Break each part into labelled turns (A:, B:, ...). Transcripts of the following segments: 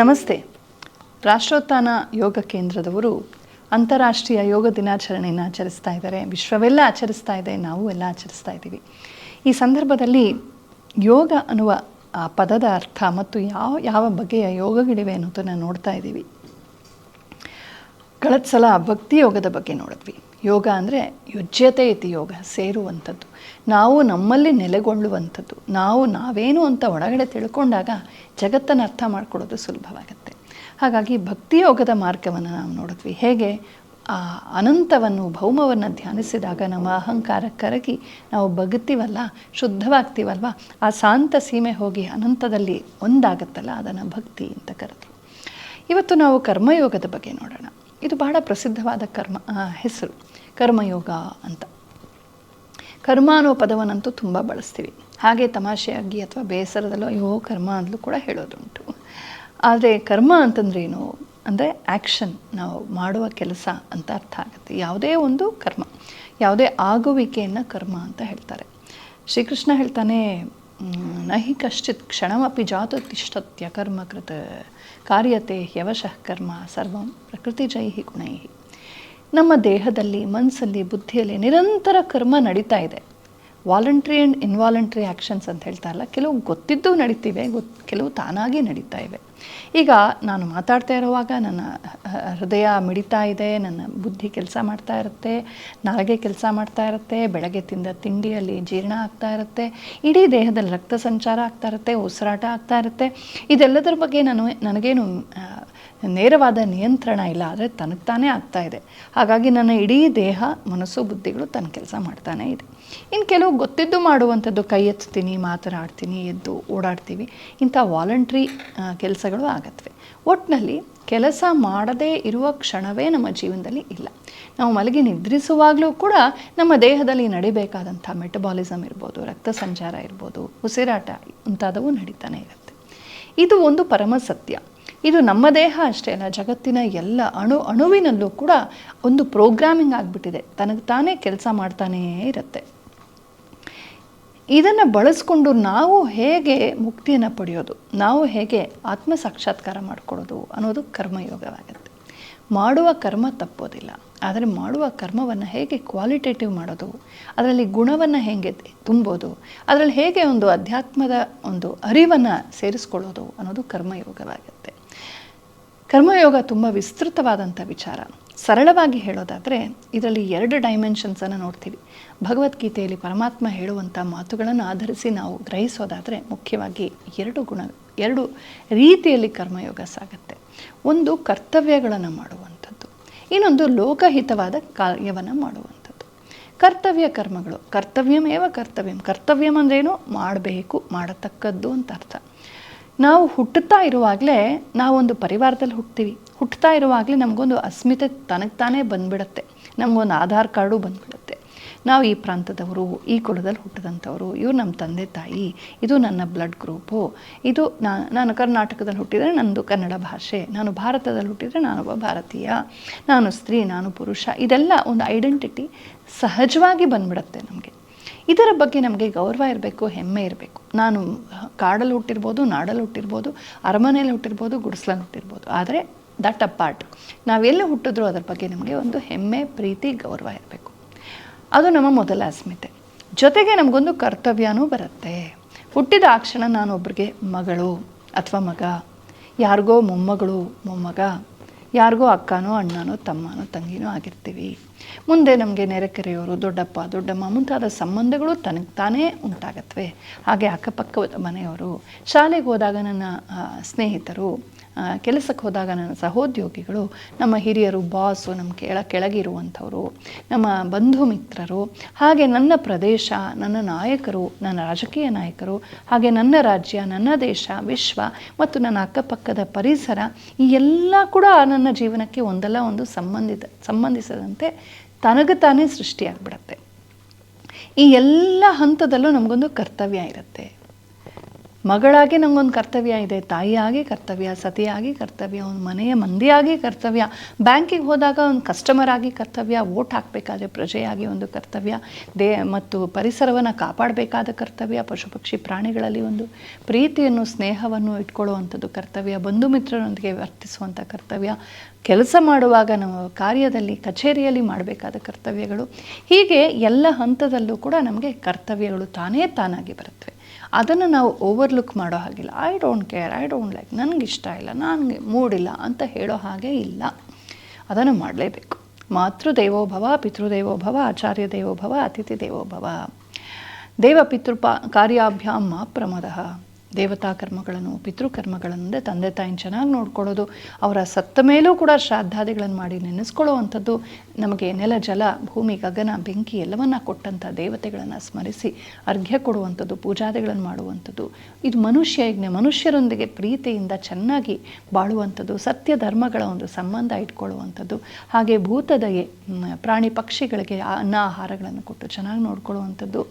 A: ನಮಸ್ತೆ. ರಾಷ್ಟ್ರೋತ್ಥಾನ ಯೋಗ ಕೇಂದ್ರದವರು ಅಂತಾರಾಷ್ಟ್ರೀಯ ಯೋಗ ದಿನಾಚರಣೆಯನ್ನು ಆಚರಿಸ್ತಾ ಇದ್ದಾರೆ. ವಿಶ್ವವೆಲ್ಲ ಆಚರಿಸ್ತಾ ಇದೆ, ನಾವು ಎಲ್ಲ ಆಚರಿಸ್ತಾ ಇದ್ದೀವಿ. ಈ ಸಂದರ್ಭದಲ್ಲಿ ಯೋಗ ಅನ್ನುವ ಆ ಪದದ ಅರ್ಥ ಮತ್ತು ಯಾವ ಯಾವ ಬಗೆಯ ಯೋಗಗಳಿವೆ ಅನ್ನೋದನ್ನು ನೋಡ್ತಾ ಇದ್ದೀವಿ. ಕಳೆದ ಸಲ ಭಕ್ತಿ ಯೋಗದ ಬಗ್ಗೆ ನೋಡಿದ್ವಿ. ಯೋಗ ಅಂದರೆ ಯುಜ್ಯತೆ ಇತಿ ಯೋಗ, ಸೇರುವಂಥದ್ದು. ನಾವು ನಮ್ಮಲ್ಲಿ ನೆಲೆಗೊಳ್ಳುವಂಥದ್ದು. ನಾವು ನಾವೇನು ಅಂತ ಒಳಗಡೆ ತಿಳ್ಕೊಂಡಾಗ ಜಗತ್ತನ್ನು ಅರ್ಥ ಮಾಡ್ಕೊಳ್ಳೋದು ಸುಲಭವಾಗುತ್ತೆ. ಹಾಗಾಗಿ ಭಕ್ತಿ ಯೋಗದ ಮಾರ್ಗವನ್ನು ನಾವು ನೋಡಿದ್ವಿ. ಹೇಗೆ? ಆ ಅನಂತವನ್ನು, ಭೌಮವನ್ನು ಧ್ಯಾನಿಸಿದಾಗ ನಮ್ಮ ಅಹಂಕಾರ ಕರಗಿ ನಾವು ಬಗ್ತೀವಲ್ಲ, ಶುದ್ಧವಾಗ್ತೀವಲ್ವ? ಆ ಶಾಂತ ಸೀಮೆ ಹೋಗಿ ಅನಂತದಲ್ಲಿ ಒಂದಾಗುತ್ತಲ್ಲ, ಅದನ್ನು ಭಕ್ತಿ ಅಂತ ಕರೆದ್ರು. ಇವತ್ತು ನಾವು ಕರ್ಮಯೋಗದ ಬಗ್ಗೆ ನೋಡೋಣ. ಇದು ಬಹಳ ಪ್ರಸಿದ್ಧವಾದ ಕರ್ಮ ಹೆಸರು, ಕರ್ಮಯೋಗ ಅಂತ. ಕರ್ಮ ಅನ್ನೋ ಪದವನ್ನಂತೂ ತುಂಬ ಬಳಸ್ತೀವಿ. ಹಾಗೆ ತಮಾಷೆಯಾಗಿ ಅಥವಾ ಬೇಸರದಲ್ಲೋ, ಅಯ್ಯೋ, ಕರ್ಮ ಅಂತಲೂ ಕೂಡ ಹೇಳೋದುಂಟು. ಆದರೆ ಕರ್ಮ ಅಂತಂದ್ರೆ ಏನು ಅಂದರೆ ಆ್ಯಕ್ಷನ್ ನಾವು ಮಾಡುವ ಕೆಲಸ ಅಂತ ಅರ್ಥ ಆಗುತ್ತೆ. ಯಾವುದೇ ಒಂದು ಕರ್ಮ, ಯಾವುದೇ ಆಗುವಿಕೆಯನ್ನು ಕರ್ಮ ಅಂತ ಹೇಳ್ತಾರೆ. ಶ್ರೀಕೃಷ್ಣ ಹೇಳ್ತಾನೆ ನಹಿ ಕಶ್ಚಿತ್ ಕ್ಷಣಮಿ ಜಾತು ತಿಷ್ಟತ್ಯ ಕರ್ಮಕೃತ ಕಾರ್ಯತೆ ಯವಶಃ ಕರ್ಮ ಸರ್ವಂ ಪ್ರಕೃತಿ ಜೈಹಿ ಗುಣೈಹಿ ನಮ್ಮ ದೇಹದಲ್ಲಿ, ಮನಸ್ಸಲ್ಲಿ, ಬುದ್ಧಿಯಲ್ಲಿ ನಿರಂತರ ಕರ್ಮ ನಡೀತಾ ಇದೆ. ವಾಲಂಟ್ರಿ ಆ್ಯಂಡ್ ಇನ್ವಾಲಂಟ್ರಿ ಆ್ಯಕ್ಷನ್ಸ್ ಅಂತ ಹೇಳ್ತಾರಲ್ಲ ಕೆಲವು ಗೊತ್ತಿದ್ದು ನಡೀತಿವೆ, ಗೊತ್, ಕೆಲವು ತಾನಾಗಿ ನಡೀತಾ ಇವೆ. ಈಗ ನಾನು ಮಾತಾಡ್ತಾ ಇರುವಾಗ ನನ್ನ ಹೃದಯ ಮಿಡಿತಾ ಇದೆ, ನನ್ನ ಬುದ್ಧಿ ಕೆಲಸ ಮಾಡ್ತಾ ಇರುತ್ತೆ, ನಾಲಿಗೆ ಕೆಲಸ ಮಾಡ್ತಾ ಇರುತ್ತೆ, ಬೆಳಗ್ಗೆ ತಿಂದ ತಿಂಡಿಯಲ್ಲಿ ಜೀರ್ಣ ಆಗ್ತಾ ಇರುತ್ತೆ, ಇಡೀ ದೇಹದಲ್ಲಿ ರಕ್ತ ಸಂಚಾರ ಆಗ್ತಾ ಇರುತ್ತೆ, ಉಸಿರಾಟ ಆಗ್ತಾ ಇರುತ್ತೆ. ಇದೆಲ್ಲದರ ಬಗ್ಗೆ ನಾನು ನನಗೇನು ನೇರವಾದ ನಿಯಂತ್ರಣ ಇಲ್ಲ ಆದರೆ ತನಗೆ ತಾನೇ ಆಗ್ತಾ ಇದೆ. ಹಾಗಾಗಿ ನನ್ನ ಇಡೀ ದೇಹ, ಮನಸ್ಸು, ಬುದ್ಧಿಗಳು ತನ್ನ ಕೆಲಸ ಮಾಡ್ತಾನೆ ಇದೆ. ಇನ್ನು ಕೆಲವು ಗೊತ್ತಿದ್ದು ಮಾಡುವಂಥದ್ದು ಕೈ ಎತ್ತೀನಿ, ಮಾತನಾಡ್ತೀನಿ, ಎದ್ದು ಓಡಾಡ್ತೀವಿ. ಇಂಥ ವಾಲಂಟ್ರಿ ಕೆಲಸಗಳು ಆಗತ್ತವೆ ಒಟ್ಟಿನಲ್ಲಿ ಕೆಲಸ ಮಾಡದೇ ಇರುವ ಕ್ಷಣವೇ ನಮ್ಮ ಜೀವನದಲ್ಲಿ ಇಲ್ಲ. ನಾವು ಮಲಗಿ ನಿದ್ರಿಸುವಾಗಲೂ ಕೂಡ ನಮ್ಮ ದೇಹದಲ್ಲಿ ನಡಿಬೇಕಾದಂಥ ಮೆಟಬಾಲಿಸಮ್ ಇರ್ಬೋದು, ರಕ್ತ ಸಂಚಾರ ಇರ್ಬೋದು, ಉಸಿರಾಟ ಮುಂತಾದವು ನಡೀತಾನೆ ಇರುತ್ತೆ. ಇದು ಒಂದು ಪರಮ ಸತ್ಯ. ಇದು ನಮ್ಮ ದೇಹ ಅಷ್ಟೇ ಅಲ್ಲ, ಜಗತ್ತಿನ ಎಲ್ಲ ಅಣು ಅಣುವಿನಲ್ಲೂ ಕೂಡ ಒಂದು ಪ್ರೋಗ್ರಾಮಿಂಗ್ ಆಗಿಬಿಟ್ಟಿದೆ. ತನಗೆ ತಾನೇ ಕೆಲಸ ಮಾಡ್ತಾನೇ ಇರುತ್ತೆ. ಇದನ್ನು ಬಳಸ್ಕೊಂಡು ನಾವು ಹೇಗೆ ಮುಕ್ತಿಯನ್ನು ಪಡೆಯೋದು, ನಾವು ಹೇಗೆ ಆತ್ಮ ಸಾಕ್ಷಾತ್ಕಾರ ಮಾಡ್ಕೊಳ್ಳೋದು ಅನ್ನೋದು ಕರ್ಮಯೋಗವಾಗುತ್ತೆ. ಮಾಡುವ ಕರ್ಮ ತಪ್ಪೋದಿಲ್ಲ, ಆದರೆ ಮಾಡುವ ಕರ್ಮವನ್ನು ಹೇಗೆ ಕ್ವಾಲಿಟೇಟಿವ್ ಮಾಡೋದು, ಅದರಲ್ಲಿ ಗುಣವನ್ನು ಹೇಗೆ ತುಂಬೋದು, ಅದರಲ್ಲಿ ಹೇಗೆ ಒಂದು ಅಧ್ಯಾತ್ಮದ ಒಂದು ಅರಿವನ್ನು ಸೇರಿಸ್ಕೊಳ್ಳೋದು ಅನ್ನೋದು ಕರ್ಮಯೋಗವಾಗುತ್ತೆ. ಕರ್ಮಯೋಗ ತುಂಬ ವಿಸ್ತೃತವಾದಂಥ ವಿಚಾರ. ಸರಳವಾಗಿ ಹೇಳೋದಾದರೆ, ಇದರಲ್ಲಿ ಎರಡು ಡೈಮೆನ್ಷನ್ಸನ್ನು ನೋಡ್ತೀವಿ. ಭಗವದ್ಗೀತೆಯಲ್ಲಿ ಪರಮಾತ್ಮ ಹೇಳುವಂಥ ಮಾತುಗಳನ್ನು ಆಧರಿಸಿ ನಾವು ಗ್ರಹಿಸೋದಾದರೆ, ಮುಖ್ಯವಾಗಿ ಎರಡು ಗುಣ, ಎರಡು ರೀತಿಯಲ್ಲಿ ಕರ್ಮಯೋಗ ಸಾಗುತ್ತೆ. ಒಂದು ಕರ್ತವ್ಯಗಳನ್ನು ಮಾಡುವಂಥದ್ದು. ಇನ್ನೊಂದು ಲೋಕಹಿತವಾದ ಕಾರ್ಯವನ್ನು ಮಾಡುವಂಥದ್ದು. ಕರ್ತವ್ಯ ಕರ್ಮಗಳು, ಕರ್ತವ್ಯಮೇವ ಕರ್ತವ್ಯಂ. ಕರ್ತವ್ಯಂ ಅಂದ್ರೇನು? ಮಾಡಬೇಕು, ಮಾಡತಕ್ಕದ್ದು ಅಂತ ಅರ್ಥ. ನಾವು ಹುಟ್ಟುತ್ತಾ ಇರುವಾಗಲೇ ನಾವೊಂದು ಪರಿವಾರದಲ್ಲಿ ಹುಟ್ತೀವಿ. ಹುಟ್ಟುತ್ತಾ ಇರುವಾಗಲೇ ನಮಗೊಂದು ಅಸ್ಮಿತೆ ತನಗೆ ತಾನೇ ಬಂದ್ಬಿಡುತ್ತೆ. ನಮಗೊಂದು ಆಧಾರ್ ಕಾರ್ಡು ಬಂದ್ಬಿಡುತ್ತೆ. ನಾವು ಈ ಪ್ರಾಂತದವರು, ಈ ಕುಲದಲ್ಲಿ ಹುಟ್ಟಿದಂಥವರು, ಇವರು ನಮ್ಮ ತಂದೆ ತಾಯಿ, ಇದು ನನ್ನ ಬ್ಲಡ್ ಗ್ರೂಪು, ಇದು ನಾನು ಕರ್ನಾಟಕದಲ್ಲಿ ಹುಟ್ಟಿದರೆ ನನ್ನದು ಕನ್ನಡ ಭಾಷೆ, ನಾನು ಭಾರತದಲ್ಲಿ ಹುಟ್ಟಿದರೆ ನಾನೊಬ್ಬ ಭಾರತೀಯ, ನಾನು ಸ್ತ್ರೀ, ನಾನು ಪುರುಷ, ಇದೆಲ್ಲ ಒಂದು ಐಡೆಂಟಿಟಿ ಸಹಜವಾಗಿ ಬಂದ್ಬಿಡುತ್ತೆ ನಮಗೆ. ಇದರ ಬಗ್ಗೆ ನಮಗೆ ಗೌರವ ಇರಬೇಕು, ಹೆಮ್ಮೆ ಇರಬೇಕು. ನಾನು ಕಾಡಲ್ಲಿ ಹುಟ್ಟಿರ್ಬೋದು, ನಾಡಲ್ಲಿ ಹುಟ್ಟಿರ್ಬೋದು, ಅರಮನೆಯಲ್ಲಿ ಹುಟ್ಟಿರ್ಬೋದು, ಗುಡಿಸ್ಲಲ್ಲಿ ಹುಟ್ಟಿರ್ಬೋದು. ಆದರೆ ದಟ್ ಅ ಪಾರ್ಟ್ ನಾವೆಲ್ಲಿ ಹುಟ್ಟಿದ್ರೂ ಅದರ ಬಗ್ಗೆ ನಮಗೆ ಒಂದು ಹೆಮ್ಮೆ, ಪ್ರೀತಿ, ಗೌರವ ಇರಬೇಕು. ಅದು ನಮ್ಮ ಮೊದಲ ಅಸ್ಮಿತೆ. ಜೊತೆಗೆ ನಮಗೊಂದು ಕರ್ತವ್ಯನೂ ಬರುತ್ತೆ. ಹುಟ್ಟಿದ ಆ ಕ್ಷಣ ನಾನೊಬ್ಬರಿಗೆ ಮಗಳು ಅಥವಾ ಮಗ. ಯಾರಿಗೋ ಮೊಮ್ಮಗಳು, ಮೊಮ್ಮಗ. ಯಾರಿಗೋ ಅಕ್ಕನೋ, ಅಣ್ಣನೋ, ತಮ್ಮನೋ, ತಂಗಿನೋ ಆಗಿರ್ತೀವಿ. ಮುಂದೆ ನಮಗೆ ನೆರೆಕೆರೆಯವರು, ದೊಡ್ಡಪ್ಪ, ದೊಡ್ಡಮ್ಮ ಮುಂತಾದ ಸಂಬಂಧಗಳು ತನಗೆ ತಾನೇ ಉಂಟಾಗತ್ವೆ. ಹಾಗೆ ಅಕ್ಕಪಕ್ಕ ಮನೆಯವರು, ಶಾಲೆಗೆ ಹೋದಾಗ ನನ್ನ ಸ್ನೇಹಿತರು ಕೆಲಸಕ್ಕೆ ಹೋದಾಗ ನನ್ನ ಸಹೋದ್ಯೋಗಿಗಳು, ನಮ್ಮ ಹಿರಿಯರು, ಬಾಸು ನಮ್ಮ ಕೆಳ, ಕೆಳಗಿರುವಂಥವರು, ನಮ್ಮ ಬಂಧು ಮಿತ್ರರು, ಹಾಗೆ ನನ್ನ ಪ್ರದೇಶ, ನನ್ನ ನಾಯಕರು, ನನ್ನ ರಾಜಕೀಯ ನಾಯಕರು, ಹಾಗೆ ನನ್ನ ರಾಜ್ಯ, ನನ್ನ ದೇಶ, ವಿಶ್ವ ಮತ್ತು ನನ್ನ ಅಕ್ಕಪಕ್ಕದ ಪರಿಸರ, ಈ ಎಲ್ಲ ಕೂಡ ನನ್ನ ಜೀವನಕ್ಕೆ ಒಂದಲ್ಲ ಒಂದು ಸಂಬಂಧಿತ, ಸಂಬಂಧಿಸಿದಂತೆ ತನಗೆ ತಾನೇ ಸೃಷ್ಟಿಯಾಗ್ಬಿಡತ್ತೆ. ಈ ಎಲ್ಲ ಹಂತದಲ್ಲೂ ನಮಗೊಂದು ಕರ್ತವ್ಯ ಇರುತ್ತೆ. ಮಗಳಾಗಿ ನಂಗೊಂದು ಕರ್ತವ್ಯ ಇದೆ, ತಾಯಿಯಾಗಿ ಕರ್ತವ್ಯ, ಸತಿಯಾಗಿ ಕರ್ತವ್ಯ ಒಂದು ಮನೆಯ ಮಂದಿಯಾಗಿ ಕರ್ತವ್ಯ, ಬ್ಯಾಂಕಿಗೆ ಹೋದಾಗ ಒಂದು ಕಸ್ಟಮರ್ ಆಗಿ ಕರ್ತವ್ಯ, ವೋಟ್ ಹಾಕಬೇಕಾದ್ರೆ ಪ್ರಜೆಯಾಗಿ ಒಂದು ಕರ್ತವ್ಯ, ದೇ ಮತ್ತು ಪರಿಸರವನ್ನು ಕಾಪಾಡಬೇಕಾದ ಕರ್ತವ್ಯ ಪಶು ಪಕ್ಷಿ ಪ್ರಾಣಿಗಳಲ್ಲಿ ಒಂದು ಪ್ರೀತಿಯನ್ನು, ಸ್ನೇಹವನ್ನು ಇಟ್ಕೊಳ್ಳುವಂಥದ್ದು ಕರ್ತವ್ಯ, ಬಂಧು ಮಿತ್ರರೊಂದಿಗೆ ವರ್ತಿಸುವಂಥ ಕರ್ತವ್ಯ, ಕೆಲಸ ಮಾಡುವಾಗ ನಮ್ಮ ಕಾರ್ಯದಲ್ಲಿ, ಕಚೇರಿಯಲ್ಲಿ ಮಾಡಬೇಕಾದ ಕರ್ತವ್ಯಗಳು, ಹೀಗೆ ಎಲ್ಲ ಹಂತದಲ್ಲೂ ಕೂಡ ನಮಗೆ ಕರ್ತವ್ಯಗಳು ತಾನೇ ತಾನಾಗಿ ಬರುತ್ತವೆ. ಅದನ್ನು ನಾವು ಓವರ್ಲುಕ್ ಮಾಡೋ ಹಾಗಿಲ್ಲ. I don't care I don't like ನನಗೆ ಇಷ್ಟ ಇಲ್ಲ, ನನಗೆ ಮೂಡಿಲ್ಲ ಅಂತ ಹೇಳೋ ಹಾಗೆ ಇಲ್ಲ. ಅದನ್ನು ಮಾಡಲೇಬೇಕು. ಮಾತೃ ದೇವೋಭವ ಪಿತೃದೇವೋಭವ ಆಚಾರ್ಯ ದೇವೋಭವ ಅತಿಥಿ ದೇವೋಭವ ದೇವ ಪಿತೃಪ ಕಾರ್ಯಾಭ್ಯಾಮ್ ಮಾ ಪ್ರಮದಃ. ದೇವತಾ ಕರ್ಮಗಳನ್ನು ಪಿತೃಕರ್ಮಗಳನ್ನು ಅಂದರೆ ತಂದೆ ತಾಯಿನ ಚೆನ್ನಾಗಿ ನೋಡ್ಕೊಳ್ಳೋದು, ಅವರ ಸತ್ತ ಮೇಲೂ ಕೂಡ ಶ್ರಾದ್ದಾದಿಗಳನ್ನು ಮಾಡಿ ನೆನೆಸ್ಕೊಳ್ಳುವಂಥದ್ದು, ನಮಗೆ ನೆಲ, ಜಲ, ಭೂಮಿ, ಗಗನ, ಬೆಂಕಿ ಎಲ್ಲವನ್ನ ಕೊಟ್ಟಂಥ ದೇವತೆಗಳನ್ನು ಸ್ಮರಿಸಿ ಅರ್ಘ್ಯ ಕೊಡುವಂಥದ್ದು, ಪೂಜಾದಿಗಳನ್ನು ಮಾಡುವಂಥದ್ದು. ಇದು ಮನುಷ್ಯ ಯಜ್ಞ, ಮನುಷ್ಯರೊಂದಿಗೆ ಪ್ರೀತಿಯಿಂದ ಚೆನ್ನಾಗಿ ಬಾಳುವಂಥದ್ದು ಸತ್ಯ ಧರ್ಮಗಳ ಒಂದು ಸಂಬಂಧ ಇಟ್ಕೊಳ್ಳುವಂಥದ್ದು. ಹಾಗೆ ಭೂತದಯೆ ಪ್ರಾಣಿ ಪಕ್ಷಿಗಳಿಗೆ ಅನ್ನ ಆಹಾರಗಳನ್ನು ಕೊಟ್ಟು ಚೆನ್ನಾಗಿ ನೋಡ್ಕೊಳ್ಳುವಂಥದ್ದು.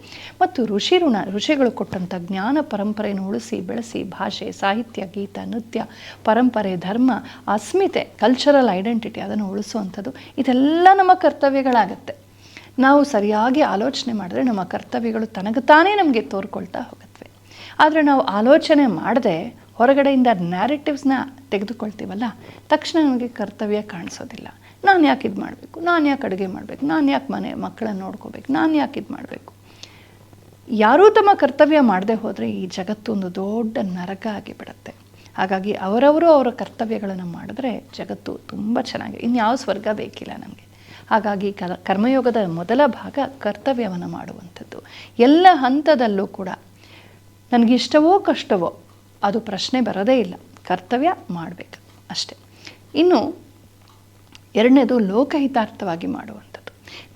A: ಮತ್ತು ಋಷಿ ಋಣ, ಋಷಿಗಳು ಕೊಟ್ಟಂಥ ಜ್ಞಾನ ಪರಂಪರೆಯನ್ನು ಉಳಿಸಿ ಬೆಳೆಸಿ ಭಾಷೆ, ಸಾಹಿತ್ಯ, ಗೀತ, ನೃತ್ಯ, ಪರಂಪರೆ, ಧರ್ಮ, ಅಸ್ಮಿತೆ ಕಲ್ಚರಲ್ ಐಡೆಂಟಿಟಿ ಅದನ್ನು ಉಳಿಸುವಂಥದ್ದು. ಇದೆಲ್ಲ ನಮ್ಮ ಕರ್ತವ್ಯಗಳಾಗತ್ತೆ. ನಾವು ಸರಿಯಾಗಿ ಆಲೋಚನೆ ಮಾಡಿದ್ರೆ ನಮ್ಮ ಕರ್ತವ್ಯಗಳು ತನಗತಾನೇ ನಮಗೆ ತೋರ್ಕೊಳ್ತಾ ಹೋಗತ್ವೆ. ಆದರೆ ನಾವು ಆಲೋಚನೆ ಮಾಡದೆ ಹೊರಗಡೆಯಿಂದ ನ್ಯಾರೇಟಿವ್ಸ್ನ ತೆಗೆದುಕೊಳ್ತೀವಲ್ಲ, ತಕ್ಷಣ ನಮಗೆ ಕರ್ತವ್ಯ ಕಾಣಿಸೋದಿಲ್ಲ. ನಾನು ಯಾಕೆ ಇದು ಮಾಡಬೇಕು ನಾನು ಯಾಕೆ ಅಡುಗೆ ಮಾಡಬೇಕು ನಾನು ಯಾಕೆ ಮನೆ, ಮಕ್ಕಳನ್ನು ನೋಡ್ಕೋಬೇಕು ನಾನು ಯಾಕೆ ಇದು ಮಾಡಬೇಕು ಯಾರೂ ತಮ್ಮ ಕರ್ತವ್ಯ ಮಾಡದೆ ಹೋದರೆ ಈ ಜಗತ್ತು ಒಂದು ದೊಡ್ಡ ನರಕ ಆಗಿಬಿಡುತ್ತೆ. ಹಾಗಾಗಿ ಅವರವರು ಅವರ ಕರ್ತವ್ಯಗಳನ್ನು ಮಾಡಿದ್ರೆ ಜಗತ್ತು ತುಂಬ ಚೆನ್ನಾಗಿ, ಇನ್ಯಾವ ಸ್ವರ್ಗ ಬೇಕಿಲ್ಲ ನಮಗೆ. ಹಾಗಾಗಿ ಕರ್ಮಯೋಗದ ಮೊದಲ ಭಾಗ ಕರ್ತವ್ಯವನ್ನು ಮಾಡುವಂಥದ್ದು. ಎಲ್ಲ ಹಂತದಲ್ಲೂ ಕೂಡ ನನಗಿಷ್ಟವೋ ಕಷ್ಟವೋ ಅದು ಪ್ರಶ್ನೆ ಬರೋದೇ ಇಲ್ಲ. ಕರ್ತವ್ಯ ಮಾಡಬೇಕು ಅಷ್ಟೆ. ಇನ್ನು ಎರಡನೇದು ಲೋಕಹಿತಾರ್ಥವಾಗಿ ಮಾಡುವಂಥದ್ದು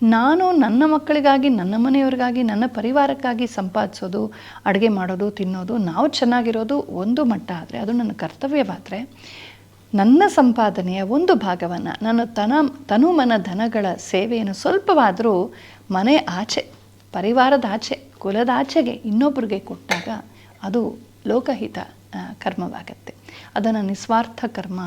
A: ನಾನು ನನ್ನ ಮಕ್ಕಳಿಗಾಗಿ, ನನ್ನ ಮನೆಯವ್ರಿಗಾಗಿ, ನನ್ನ ಪರಿವಾರಕ್ಕಾಗಿ ಸಂಪಾದಿಸೋದು, ಅಡುಗೆ ಮಾಡೋದು, ತಿನ್ನೋದು, ನಾವು ಚೆನ್ನಾಗಿರೋದು ಒಂದು ಮಟ್ಟ ಆದರೆ, ಅದು ನನ್ನ ಕರ್ತವ್ಯವಾದರೆ, ನನ್ನ ಸಂಪಾದನೆಯ ಒಂದು ಭಾಗವನ್ನು, ನನ್ನ ತನ ತನು ಮನ ಧನಗಳ ಸೇವೆಯನ್ನು ಸ್ವಲ್ಪವಾದರೂ ಮನೆ ಆಚೆ, ಪರಿವಾರದ ಆಚೆ, ಕುಲದ ಆಚೆಗೆ ಇನ್ನೊಬ್ಬರಿಗೆ ಕೊಟ್ಟಾಗ ಅದು ಲೋಕಹಿತ ಕರ್ಮವಾಗತ್ತೆ. ಅದನ್ನು ನಿಸ್ವಾರ್ಥ ಕರ್ಮ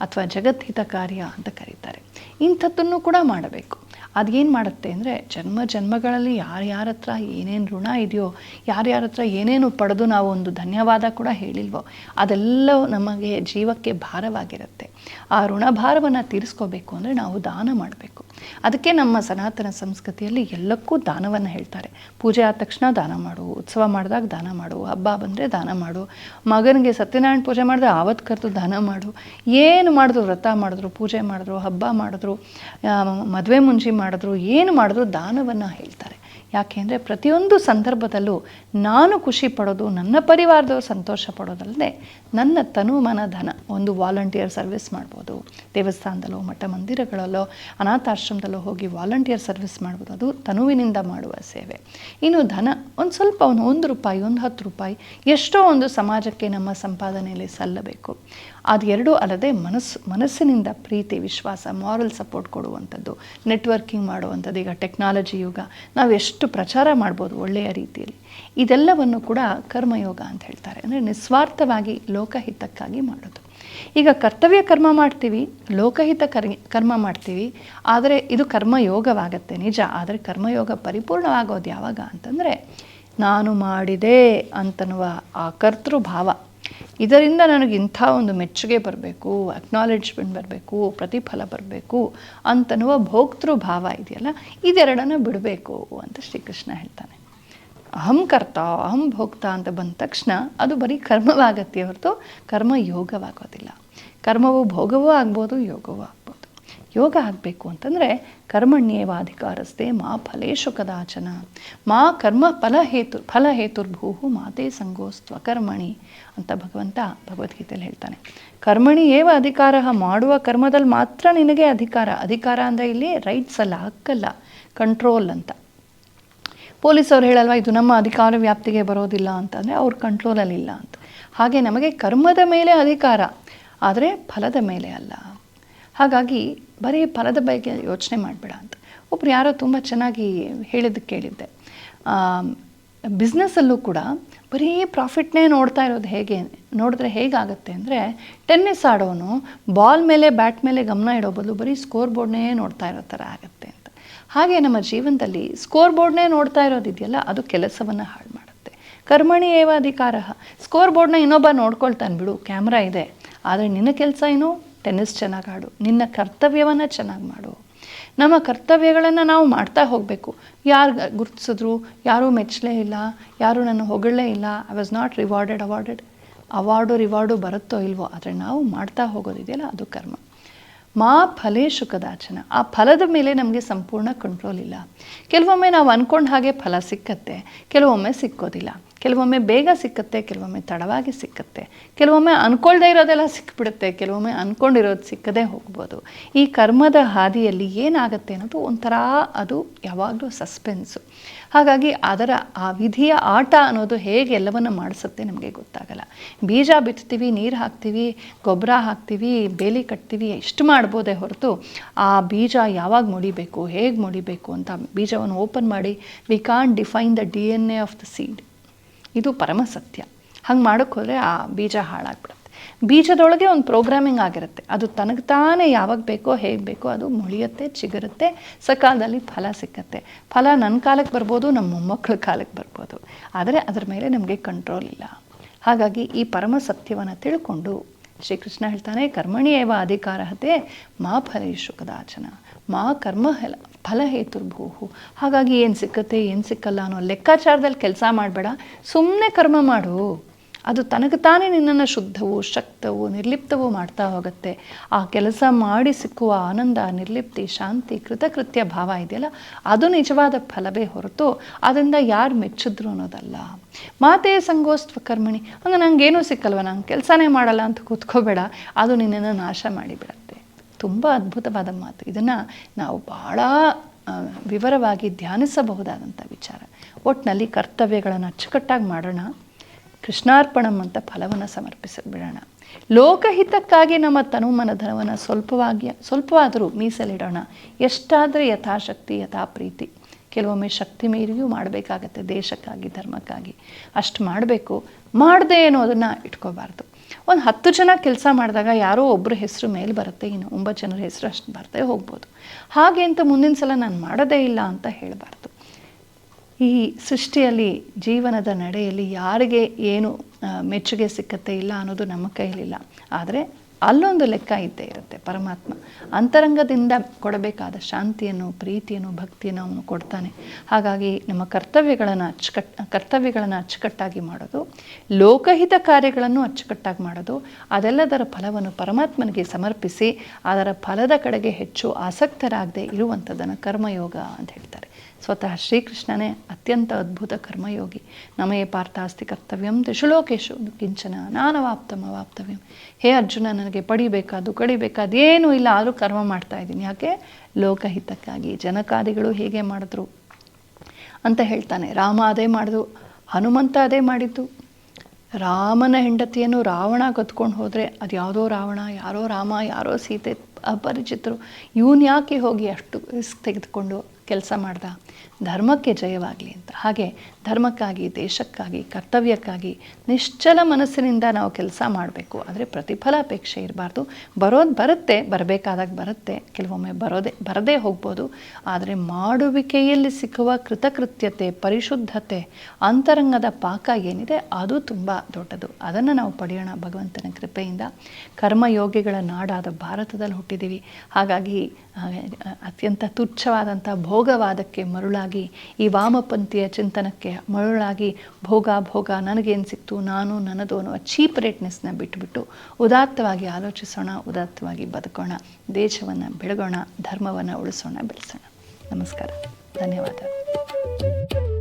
A: ಅಥವಾ ಜಗದ್ಹಿತ ಕಾರ್ಯ ಅಂತ ಕರೀತಾರೆ. ಇಂಥದ್ದನ್ನು ಕೂಡ ಮಾಡಬೇಕು. ಅದೇನು ಮಾಡುತ್ತೆ ಅಂದರೆ ಜನ್ಮ ಜನ್ಮಗಳಲ್ಲಿ ಯಾರ್ಯಾರ ಹತ್ರ ಏನೇನು ಋಣ ಇದೆಯೋ ಯಾರ್ಯಾರ ಹತ್ರ ಏನೇನು ಪಡೆದು ನಾವು ಒಂದು ಧನ್ಯವಾದ ಕೂಡ ಹೇಳಿಲ್ವೋ, ಅದೆಲ್ಲವೂ ನಮಗೆ ಜೀವಕ್ಕೆ ಭಾರವಾಗಿರುತ್ತೆ. ಆ ಋಣಭಾರವನ್ನು ತೀರಿಸ್ಕೋಬೇಕು ಅಂದರೆ ನಾವು ದಾನ ಮಾಡಬೇಕು. ಅದಕ್ಕೆ ನಮ್ಮ ಸನಾತನ ಸಂಸ್ಕೃತಿಯಲ್ಲಿ ಎಲ್ಲಕ್ಕೂ ದಾನವನ್ನು ಹೇಳ್ತಾರೆ. ಪೂಜೆ ಆದ ತಕ್ಷಣ ದಾನ ಮಾಡು, ಉತ್ಸವ ಮಾಡಿದಾಗ ದಾನ ಮಾಡು, ಹಬ್ಬ ಬಂದರೆ ದಾನ ಮಾಡು, ಮಗನಿಗೆ ಸತ್ಯನಾರಾಯಣ ಪೂಜೆ ಮಾಡಿದ್ರೆ ಆವತ್ತು ಕರೆದು ದಾನ ಮಾಡು, ಏನು ಮಾಡಿದ್ರು ವ್ರತ ಮಾಡಿದ್ರು, ಪೂಜೆ ಮಾಡಿದ್ರು, ಹಬ್ಬ ಮಾಡಿದ್ರು ಮದುವೆ ಮುಂಜಿ ಮಾಡಿದ್ರು, ಏನು ಮಾಡಿದ್ರು ದಾನವನ್ನು ಹೇಳ್ತಾರೆ. ಯಾಕೆಂದರೆ ಪ್ರತಿಯೊಂದು ಸಂದರ್ಭದಲ್ಲೂ ನಾನು ಖುಷಿ ಪಡೋದು, ನನ್ನ ಪರಿವಾರದವರು ಸಂತೋಷ ಪಡೋದಲ್ಲದೆ ನನ್ನ ತನು ಮನ ಧನ ಒಂದು ವಾಲಂಟಿಯರ್ ಸರ್ವಿಸ್ ಮಾಡ್ಬೋದು. ದೇವಸ್ಥಾನದಲ್ಲೋ, ಮಠ ಮಂದಿರಗಳಲ್ಲೋ, ಅನಾಥಾಶ್ರಮದಲ್ಲೋ ಹೋಗಿ ವಾಲಂಟಿಯರ್ ಸರ್ವಿಸ್ ಮಾಡ್ಬೋದು. ಅದು ತನುವಿನಿಂದ ಮಾಡುವ ಸೇವೆ. ಇನ್ನು ಧನ, ಒಂದು ಸ್ವಲ್ಪ ಒಂದು ಒಂದು ರೂಪಾಯಿ, ಒಂದು ಹತ್ತು ರೂಪಾಯಿ, ಎಷ್ಟೋ ಒಂದು ಸಮಾಜಕ್ಕೆ ನಮ್ಮ ಸಂಪಾದನೆಯಲ್ಲಿ ಸಲ್ಲಬೇಕು. ಅದೆರಡೂ ಅಲ್ಲದೆ ಮನಸ್ಸು, ಮನಸ್ಸಿನಿಂದ ಪ್ರೀತಿ, ವಿಶ್ವಾಸ ಮಾರಲ್ ಸಪೋರ್ಟ್ ಕೊಡುವಂಥದ್ದು ನೆಟ್ವರ್ಕಿಂಗ್ ಮಾಡುವಂಥದ್ದು, ಈಗ ಟೆಕ್ನಾಲಜಿ ಯುಗ. ನಾವು ಎಷ್ಟು ಪ್ರಚಾರ ಮಾಡ್ಬೋದು ಒಳ್ಳೆಯ ರೀತಿಯಲ್ಲಿ. ಇದೆಲ್ಲವನ್ನು ಕೂಡ ಕರ್ಮಯೋಗ ಅಂತ ಹೇಳ್ತಾರೆ. ಅಂದರೆ ನಿಸ್ವಾರ್ಥವಾಗಿ ಲೋಕಹಿತಕ್ಕಾಗಿ ಮಾಡೋದು. ಈಗ ಕರ್ತವ್ಯ ಕರ್ಮ ಮಾಡ್ತೀವಿ, ಲೋಕಹಿತ ಕರ್, ಕರ್ಮ ಮಾಡ್ತೀವಿ, ಆದರೆ ಇದು ಕರ್ಮಯೋಗವಾಗತ್ತೆ ನಿಜ. ಆದರೆ ಕರ್ಮಯೋಗ ಪರಿಪೂರ್ಣವಾಗೋದು ಯಾವಾಗ ಅಂತಂದರೆ, ನಾನು ಮಾಡಿದೆ ಅಂತನ್ನುವ ಆ ಕರ್ತೃಭಾವ. ಇದರಿಂದ ನನಗೆ ಇಂಥ ಒಂದು ಮೆಚ್ಚುಗೆ ಬರಬೇಕು ಅಕ್ನಾಲೆಜ್ಮೆಂಟ್ ಬರಬೇಕು, ಪ್ರತಿಫಲ ಬರಬೇಕು ಅಂತನ್ನುವ ಭೋಕ್ತೃ ಭಾವ ಇದೆಯಲ್ಲ, ಇದೆರಡನ್ನು ಬಿಡಬೇಕು ಅಂತ ಶ್ರೀಕೃಷ್ಣ ಹೇಳ್ತಾನೆ. ಅಹಂ ಕರ್ತ, ಅಹಂ ಭೋಕ್ತ ಅಂತ ಬಂದ ತಕ್ಷಣ ಅದು ಬರೀ ಕರ್ಮವಾಗತ್ತೆ ಹೊರತು ಕರ್ಮ ಯೋಗವಾಗೋದಿಲ್ಲ. ಕರ್ಮವು ಭೋಗವೂ ಆಗ್ಬೋದು ಯೋಗವೂ ಯೋಗ ಆಗಬೇಕು ಅಂತಂದರೆ ಕರ್ಮಣ್ಯೇವಾಧಿಕಾರಸ್ತೆ ಮಾ ಫಲೇಶು ಕದಾಚನ ಮಾ ಕರ್ಮ ಫಲಹೇತು ಫಲಹೇತುರ್ಭೂಹು ಮಾತೆ ಸಂಗೋಸ್ತ್ವ ಕರ್ಮಣಿ ಅಂತ ಭಗವಂತ ಭಗವದ್ಗೀತೆಯಲ್ಲಿ ಹೇಳ್ತಾನೆ. ಕರ್ಮಣಿ ಏವ ಅಧಿಕಾರ? ಮಾಡುವ ಕರ್ಮದಲ್ಲಿ ಮಾತ್ರ ನಿನಗೆ ಅಧಿಕಾರ. ಅಧಿಕಾರ ಅಂದರೆ ಇಲ್ಲಿ ರೈಟ್ಸ್ ಅಲ್ಲ, ಹಕ್ಕಲ್ಲ ಕಂಟ್ರೋಲ್ ಅಂತ. ಪೊಲೀಸವ್ರು ಹೇಳಲ್ವಾ, ಇದು ನಮ್ಮ ಅಧಿಕಾರ ವ್ಯಾಪ್ತಿಗೆ ಬರೋದಿಲ್ಲ ಅಂತಂದರೆ ಅವ್ರ ಕಂಟ್ರೋಲಲ್ಲಿ ಇಲ್ಲ ಅಂತ. ಹಾಗೆ ನಮಗೆ ಕರ್ಮದ ಮೇಲೆ ಅಧಿಕಾರ, ಆದರೆ ಫಲದ ಮೇಲೆ ಅಲ್ಲ. ಹಾಗಾಗಿ ಬರೀ ಫಲದ ಬಗ್ಗೆ ಯೋಚನೆ ಮಾಡಬೇಡ ಅಂತ. ಒಬ್ರು ಯಾರೋ ತುಂಬ ಚೆನ್ನಾಗಿ ಹೇಳಿದ್ದು ಕೇಳಿದ್ದೆ. ಬಿಸ್ನೆಸ್ಸಲ್ಲೂ ಕೂಡ ಬರೀ ಪ್ರಾಫಿಟ್ನೇ ನೋಡ್ತಾ ಇರೋದು ಹೇಗೆ, ನೋಡಿದ್ರೆ ಹೇಗಾಗುತ್ತೆ ಅಂದರೆ ಟೆನ್ನಿಸ್ ಆಡೋನು ಬಾಲ್ ಮೇಲೆ ಬ್ಯಾಟ್ ಮೇಲೆ ಗಮನ ಇಡೋ ಬದಲು ಬರೀ ಸ್ಕೋರ್ ಬೋರ್ಡ್ನೇ ನೋಡ್ತಾ ಇರೋ ಥರ ಆಗುತ್ತೆ ಅಂತ. ಹಾಗೆ ನಮ್ಮ ಜೀವನದಲ್ಲಿ ಸ್ಕೋರ್ ಬೋರ್ಡ್ನೇ ನೋಡ್ತಾ ಇರೋದಿದೆಯಲ್ಲ ಅದು ಕೆಲಸವನ್ನು ಹಾಳು ಮಾಡುತ್ತೆ. ಕರ್ಮಣಿ ಏವಾಧಿಕಾರ ಸ್ಕೋರ್ ಬೋರ್ಡ್ನ ಇನ್ನೊಬ್ಬ ನೋಡ್ಕೊಳ್ತಾನೆ ಬಿಡು ಕ್ಯಾಮ್ರಾ ಇದೆ. ಆದರೆ ನಿನ್ನ ಕೆಲಸ ಏನು? ಟೆನ್ನಿಸ್ ಚೆನ್ನಾಗಿ ಆಡು. ನಿನ್ನ ಕರ್ತವ್ಯವನ್ನು ಚೆನ್ನಾಗಿ ಮಾಡು. ನಮ್ಮ ಕರ್ತವ್ಯಗಳನ್ನು ನಾವು ಮಾಡ್ತಾ ಹೋಗಬೇಕು. ಯಾರು ಗುರುತಿಸಿದ್ರು, ಯಾರೂ ಮೆಚ್ಚಲೇ ಇಲ್ಲ, ಯಾರೂ ನನ್ನ ಹೊಗಳೇ ಇಲ್ಲ I was not rewarded awarded award, reward ಬರುತ್ತೋ ಇಲ್ವೋ, ಆದರೆ ನಾವು ಮಾಡ್ತಾ ಹೋಗೋದಿದೆಯಲ್ಲ ಅದು ಕರ್ಮ. ಮಾ ಫಲೇ ಕದಾಚನ ಆ ಫಲದ ಮೇಲೆ ನಮಗೆ ಸಂಪೂರ್ಣ ಕಂಟ್ರೋಲ್ ಇಲ್ಲ. ಕೆಲವೊಮ್ಮೆ ನಾವು ಅಂದ್ಕೊಂಡು ಹಾಗೆ ಫಲ ಸಿಕ್ಕತ್ತೆ, ಕೆಲವೊಮ್ಮೆ ಸಿಕ್ಕೋದಿಲ್ಲ. ಕೆಲವೊಮ್ಮೆ ಬೇಗ ಸಿಕ್ಕತ್ತೆ, ಕೆಲವೊಮ್ಮೆ ತಡವಾಗಿ ಸಿಕ್ಕತ್ತೆ. ಕೆಲವೊಮ್ಮೆ ಅಂದ್ಕೊಳ್ದೇ ಇರೋದೆಲ್ಲ ಸಿಕ್ಬಿಡುತ್ತೆ, ಕೆಲವೊಮ್ಮೆ ಅಂದ್ಕೊಂಡಿರೋದು ಸಿಕ್ಕದೇ ಹೋಗ್ಬೋದು. ಈ ಕರ್ಮದ ಹಾದಿಯಲ್ಲಿ ಏನಾಗುತ್ತೆ ಅನ್ನೋದು ಒಂಥರ ಅದು ಯಾವಾಗಲೂ ಸಸ್ಪೆನ್ಸು. ಹಾಗಾಗಿ ಅದರ ಆ ವಿಧಿಯ ಆಟ ಅನ್ನೋದು ಹೇಗೆ ಎಲ್ಲವನ್ನು ಮಾಡಿಸುತ್ತೆ ನಮಗೆ ಗೊತ್ತಾಗಲ್ಲ. ಬೀಜ ಬಿತ್ತೀವಿ, ನೀರು ಹಾಕ್ತೀವಿ, ಗೊಬ್ಬರ ಹಾಕ್ತೀವಿ, ಬೇಲಿ ಕಟ್ತೀವಿ, ಎಷ್ಟು ಮಾಡ್ಬೋದೇ ಹೊರತು ಆ ಬೀಜ ಯಾವಾಗ ಮುಡಿಬೇಕು ಹೇಗೆ ಮುಡಿಬೇಕು ಅಂತ ಬೀಜವನ್ನು ಓಪನ್ ಮಾಡಿ we can define the D N A of the seed ಇದು ಪರಮ ಸತ್ಯ ಹಂಗೆ ಮಾಡೋಕ್ಕೆ ಹೋದರೆ ಆ ಬೀಜ ಹಾಳಾಗ್ಬಿಡುತ್ತೆ. ಬೀಜದೊಳಗೆ ಒಂದು ಪ್ರೋಗ್ರಾಮಿಂಗ್ ಆಗಿರುತ್ತೆ. ಅದು ತನಗೆ ತಾನೇ ಯಾವಾಗ ಬೇಕೋ ಹೇಗೆ ಬೇಕೋ ಅದು ಮುಳಿಯುತ್ತೆ, ಚಿಗುರುತ್ತೆ, ಸಕಾಲದಲ್ಲಿ ಫಲ ಸಿಕ್ಕತ್ತೆ. ಫಲ ನನ್ನ ಕಾಲಕ್ಕೆ ಬರ್ಬೋದು ನಮ್ಮ ಮೊಮ್ಮಕ್ಕಳ ಕಾಲಕ್ಕೆ ಬರ್ಬೋದು. ಆದರೆ ಅದರ ಮೇಲೆ ನಮಗೆ ಕಂಟ್ರೋಲ್ ಇಲ್ಲ. ಹಾಗಾಗಿ ಈ ಪರಮ ಸತ್ಯವನ್ನು ತಿಳ್ಕೊಂಡು ಶ್ರೀಕೃಷ್ಣ ಹೇಳ್ತಾನೆ, ಕರ್ಮಣಿ ಏವ ಅಧಿಕಾರಹತೆ, ಮಾ ಫಲೇಶು ಕದಾಚನ, ಮಾ ಕರ್ಮ ಫಲ ಹೇತುರ್ಭೂಹು ಹಾಗಾಗಿ ಏನು ಸಿಕ್ಕತ್ತೆ, ಏನು ಸಿಕ್ಕಲ್ಲ ಅನ್ನೋ ಲೆಕ್ಕಾಚಾರದಲ್ಲಿ ಕೆಲಸ ಮಾಡಬೇಡ. ಸುಮ್ಮನೆ ಕರ್ಮ ಮಾಡು. ಅದು ತನಗೆ ತಾನೇ ನಿನ್ನನ್ನು ಶುದ್ಧವು, ಶಕ್ತವು, ನಿರ್ಲಿಪ್ತವೂ ಮಾಡ್ತಾ ಹೋಗುತ್ತೆ. ಆ ಕೆಲಸ ಮಾಡಿ ಸಿಕ್ಕುವ ಆನಂದ, ನಿರ್ಲಿಪ್ತಿ, ಶಾಂತಿ, ಕೃತಕೃತ್ಯ ಭಾವ ಇದೆಯಲ್ಲ, ಅದು ನಿಜವಾದ ಫಲವೇ ಹೊರತು ಅದರಿಂದ ಯಾರು ಮೆಚ್ಚಿದ್ರು ಅನ್ನೋದಲ್ಲ. ಮಾತೇ ಸಂಗೋಸ್ತ್ವ ಕರ್ಮಣಿ ಹಂಗೆ ನಂಗೇನೂ ಸಿಕ್ಕಲ್ವ, ನಂಗೆ ಕೆಲಸನೇ ಮಾಡಲ್ಲ ಅಂತ ಕೂತ್ಕೋಬೇಡ, ಅದು ನಿನ್ನನ್ನು ನಾಶ ಮಾಡಿಬಿಡತ್ತೆ. ತುಂಬ ಅದ್ಭುತವಾದ ಮಾತು. ಇದನ್ನು ನಾವು ಭಾಳ ವಿವರವಾಗಿ ಧ್ಯಾನಿಸಬಹುದಾದಂಥ ವಿಚಾರ. ಒಟ್ಟಿನಲ್ಲಿ ಕರ್ತವ್ಯಗಳನ್ನು ಅಚ್ಚುಕಟ್ಟಾಗಿ ಮಾಡೋಣ. ಕೃಷ್ಣಾರ್ಪಣಂ ಅಂತ ಫಲವನ್ನು ಸಮರ್ಪಿಸಿಬಿಡೋಣ ಲೋಕಹಿತಕ್ಕಾಗಿ ನಮ್ಮ ತನು ಮನಧನವನ್ನು ಸ್ವಲ್ಪವಾಗಿ, ಸ್ವಲ್ಪವಾದರೂ ಮೀಸಲಿಡೋಣ. ಎಷ್ಟಾದರೆ ಯಥಾಶಕ್ತಿ ಯಥಾ ಪ್ರೀತಿ ಕೆಲವೊಮ್ಮೆ ಶಕ್ತಿ ಮೀರಿಯೂ ಮಾಡಬೇಕಾಗತ್ತೆ, ದೇಶಕ್ಕಾಗಿ, ಧರ್ಮಕ್ಕಾಗಿ. ಅಷ್ಟು ಮಾಡಬೇಕು. ಮಾಡದೆ ಅನ್ನೋದನ್ನು ಇಟ್ಕೋಬಾರ್ದು. ಒಂದು ಹತ್ತು ಜನ ಕೆಲಸ ಮಾಡಿದಾಗ ಯಾರೋ ಒಬ್ಬರ ಹೆಸರು ಮೇಲೆ ಬರುತ್ತೆ, ಇನ್ನು ಒಂಬತ್ತು ಜನರ ಹೆಸರು ಅಷ್ಟು ಬರ್ತೇ ಹೋಗ್ಬೋದು. ಹಾಗೆ ಅಂತ ಮುಂದಿನ ಸಲ ನಾನು ಮಾಡೋದೇ ಇಲ್ಲ ಅಂತ ಹೇಳಬಾರ್ದು. ಈ ಸೃಷ್ಟಿಯಲ್ಲಿ, ಜೀವನದ ನಡೆಯಲ್ಲಿ ಯಾರಿಗೆ ಏನು ಮೆಚ್ಚುಗೆ ಸಿಕ್ಕತ್ತೆ ಇಲ್ಲ ಅನ್ನೋದು ನಮ್ಮ ಕೈಲಿಲ್ಲ ಆದರೆ ಅಲ್ಲೊಂದು ಲೆಕ್ಕ ಇದ್ದೇ ಇರುತ್ತೆ, ಪರಮಾತ್ಮ. ಅಂತರಂಗದಿಂದ ಕೊಡಬೇಕಾದ ಶಾಂತಿಯನ್ನು, ಪ್ರೀತಿಯನ್ನು, ಭಕ್ತಿಯನ್ನು ಅವನು ಕೊಡ್ತಾನೆ. ಹಾಗಾಗಿ ನಮ್ಮ ಕರ್ತವ್ಯಗಳನ್ನು ಅಚ್ಚುಕಟ್ ಕರ್ತವ್ಯಗಳನ್ನು ಅಚ್ಚುಕಟ್ಟಾಗಿ ಮಾಡೋದು, ಲೋಕಹಿತ ಕಾರ್ಯಗಳನ್ನು ಅಚ್ಚುಕಟ್ಟಾಗಿ ಮಾಡೋದು, ಅದೆಲ್ಲದರ ಫಲವನ್ನು ಪರಮಾತ್ಮನಿಗೆ ಸಮರ್ಪಿಸಿ, ಅದರ ಫಲದ ಕಡೆಗೆ ಹೆಚ್ಚು ಆಸಕ್ತರಾಗದೆ ಇರುವಂಥದ್ದನ್ನು ಕರ್ಮಯೋಗ ಅಂತ ಹೇಳ್ತಾರೆ. ಸ್ವತಃ ಶ್ರೀಕೃಷ್ಣನೇ ಅತ್ಯಂತ ಅದ್ಭುತ ಕರ್ಮಯೋಗಿ. ನಮಯೇ ಪಾರ್ಥಾಸ್ತಿ ಕರ್ತವ್ಯಂ ತ್ರಿಶುಲೋಕೇಶು ಕಿಂಚನ ನಾನವಾಪ್ತಮ ವಾಪ್ತವ್ಯಂ ಹೇ ಅರ್ಜುನ, ನನಗೆ ಪಡಿಬೇಕಾದ್ದು, ಕಡಿಬೇಕಾದ್ದು ಏನೂ ಇಲ್ಲ, ಆದರೂ ಕರ್ಮ ಮಾಡ್ತಾ ಇದ್ದೀನಿ. ಯಾಕೆ? ಲೋಕಹಿತಕ್ಕಾಗಿ. ಜನಕಾದಿಗಳು ಹೇಗೆ ಮಾಡಿದ್ರು ಅಂತ ಹೇಳ್ತಾನೆ. ರಾಮ ಅದೇ ಮಾಡಿದ್ರು, ಹನುಮಂತ ಅದೇ ಮಾಡಿದ್ದು. ರಾಮನ ಹೆಂಡತಿಯನ್ನು ರಾವಣ ಕತ್ಕೊಂಡು ಹೋದರೆ ಅದು ಯಾವುದೋ ರಾವಣ, ಯಾರೋ ರಾಮ, ಯಾರೋ ಸೀತೆ ಅಪರಿಚಿತರು. ಇವನು ಯಾಕೆ ಹೋಗಿ ಅಷ್ಟು ರಿಸ್ಕ್ ತೆಗೆದುಕೊಂಡು ಕೆಲಸ ಮಾಡ್ದ. ಧರ್ಮಕ್ಕೆ ಜಯವಾಗಲಿ ಅಂತ. ಹಾಗೆ ಧರ್ಮಕ್ಕಾಗಿ, ದೇಶಕ್ಕಾಗಿ, ಕರ್ತವ್ಯಕ್ಕಾಗಿ ನಿಶ್ಚಲ ಮನಸ್ಸಿನಿಂದ ನಾವು ಕೆಲಸ ಮಾಡಬೇಕು. ಆದರೆ ಪ್ರತಿಫಲ ಅಪೇಕ್ಷೆ ಇರಬಾರ್ದು. ಬರೋದು ಬರುತ್ತೆ, ಬರಬೇಕಾದಾಗ ಬರುತ್ತೆ. ಕೆಲವೊಮ್ಮೆ ಬರೋದೇ, ಬರದೇ ಹೋಗ್ಬೋದು. ಆದರೆ ಮಾಡುವಿಕೆಯಲ್ಲಿ ಸಿಕ್ಕುವ ಕೃತಕೃತ್ಯತೆ, ಪರಿಶುದ್ಧತೆ, ಅಂತರಂಗದ ಪಾಕ ಏನಿದೆ, ಅದು ತುಂಬ ದೊಡ್ಡದು. ಅದನ್ನು ನಾವು ಪಡೆಯೋಣ ಭಗವಂತನ ಕೃಪೆಯಿಂದ. ಕರ್ಮಯೋಗಿಗಳ ನಾಡಾದ ಭಾರತದಲ್ಲಿ ಹುಟ್ಟಿದ್ದೀವಿ ಹಾಗಾಗಿ ಅತ್ಯಂತ ತುಚ್ಛವಾದಂಥ ಭೋಗವಾದಕ್ಕೆ ಮರುಳಾಗಿ, ಈ ವಾಮಪಂಥೀಯ ಚಿಂತನಕ್ಕೆ ಮರುಳಾಗಿ, ಭೋಗ ಭೋಗ ನನಗೇನು ಸಿಕ್ತು, ನಾನು, ನನ್ನದು ಅನ್ನುವ ಚೀಪ್ ರೇಟ್ನೆಸ್ನ ಬಿಟ್ಟುಬಿಟ್ಟು ಉದಾತ್ತವಾಗಿ ಆಲೋಚಿಸೋಣ, ಉದಾತ್ತವಾಗಿ ಬದುಕೋಣ, ದೇಶವನ್ನು ಬೆಳಗೋಣ ಧರ್ಮವನ್ನು ಉಳಿಸೋಣ, ಬೆಳೆಸೋಣ. ನಮಸ್ಕಾರ. ಧನ್ಯವಾದ.